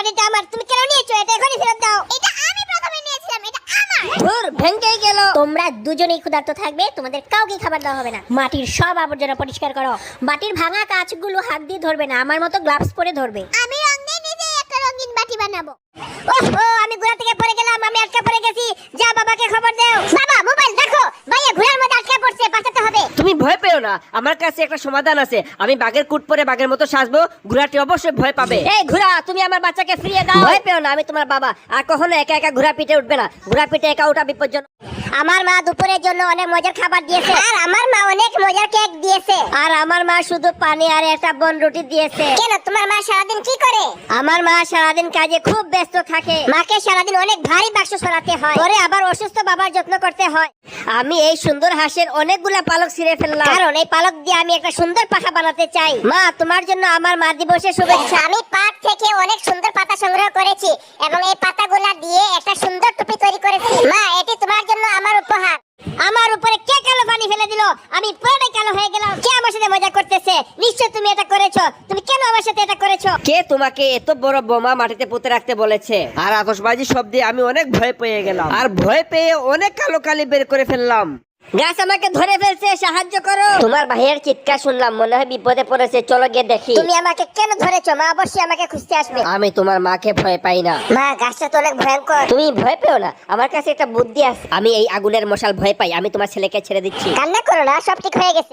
বাটিটা আমার। তুমি কেন নিয়েছো এটা এখনই ফেরত দাও। এটা আমি প্রথমে নিয়েছিলাম এটা আমার। ধুর গেল। তোমরা দুজনেই ক্ষুধার্ত থাকবে তোমাদের কাউকে খাবার দেওয়া হবে না। মাটির সব আবর্জনা পরিষ্কার করো। বাটির ভাঙা কাঁচগুলো হাত দিয়ে ধরবে না আমার মতো গ্লাভস পরে ধরবে। আমি রং দিয়ে নিজে একটা রঙিন বাটি বানাবো। ওহ আমি ঘোড়া থেকে পড়ে গেলাম আমি আটকে পড়ে গেছি যা বাবাকে খবর দাও বাবা মোবাইল দেখো ভাইয়া ঘোড়ার মধ্যে আটকে পড়ছে বাঁচাতে হবে তুমি ভয় পেও না আমার কাছে একটা সমাধান আছে। আমি বাঘের কুট পরে বাঘের মতো সাজবো ঘোড়াটি অবশ্যই ভয় পাবে। এই ঘোড়া তুমি আমার বাচ্চাকে ফিরিয়ে দাও। ভয় পেও না আমি তোমার বাবা। আর কখনো একা একা ঘোড়া পিঠে উঠবে না। ঘোড়া পিঠে একা উঠা বিপজ্জনক। আমার মা দুপুরের জন্য অনেক মজার খাবার দিয়েছে। আর আমার মা অনেক মজার কেক দিয়েছে। আর আমার মা শুধু পানি আর একটা বন রুটি দিয়েছে। কেন? তোমার মা সারাদিন কি করে? আমার মা সারাদিন কাজে খুব ব্যস্ত থাকে। মাকে সারাদিন অনেক ভারী বাক্স সরাতে হয়। পরে আবার অসুস্থ বাবার যত্ন করতে হয়। আমি এই সুন্দর হাঁসের অনেকগুলা পালক ছিঁড়ে ফেললাম। কারণ এই পালক দিয়ে আমি একটা সুন্দর পাখা বানাতে চাই। মা তোমার জন্য আমার মা দিবসের শুভেচ্ছা। আমি পাট থেকে অনেক সুন্দর পাতা সংগ্রহ করেছি এবং এই পাতাগুলা দিয়ে একটা সুন্দর টুপি তৈরি করেছি। মা এটি তোমার জন্য আমার উপহার আমার উপরে কে কালো দিল আমি পুরোটাই কালো হয়ে গেলাম। কে আমার সাথে মজা করতেছে? নিশ্চয় তুমি এটা করেছ। তুমি কেন আমার সাথে এটা করেছ? কে তোমাকে এত বড় বোমা মাটিতে পুঁতে রাখতে বলেছে? আর আতশবাজি শব্দে আমি অনেক ভয় পেয়ে গেলাম। আর ভয় পেয়ে অনেক কালো কালি বের করে ফেললাম। গাছ আমাকে ধরে ফেলছে সাহায্য করো। তোমার ভাইয়ের চিৎকার শুনলাম মনে হয় বিপদে পড়েছে চলো গিয়ে দেখি। তুমি আমাকে কেন ধরেছো? মা অবশ্যই আমাকে খুঁজতে আসবে। আমি তোমার মাকে ভয় পাই না। মা গাছটা তো অনেক ভয়ঙ্কর। তুমি ভয় পেও না আমার কাছে একটা বুদ্ধি আছে। আমি এই আগুনের মশাল ভয় পাই আমি তোমার ছেলেকে ছেড়ে দিচ্ছি। কান্না করো না সব ঠিক হয়ে গেছে।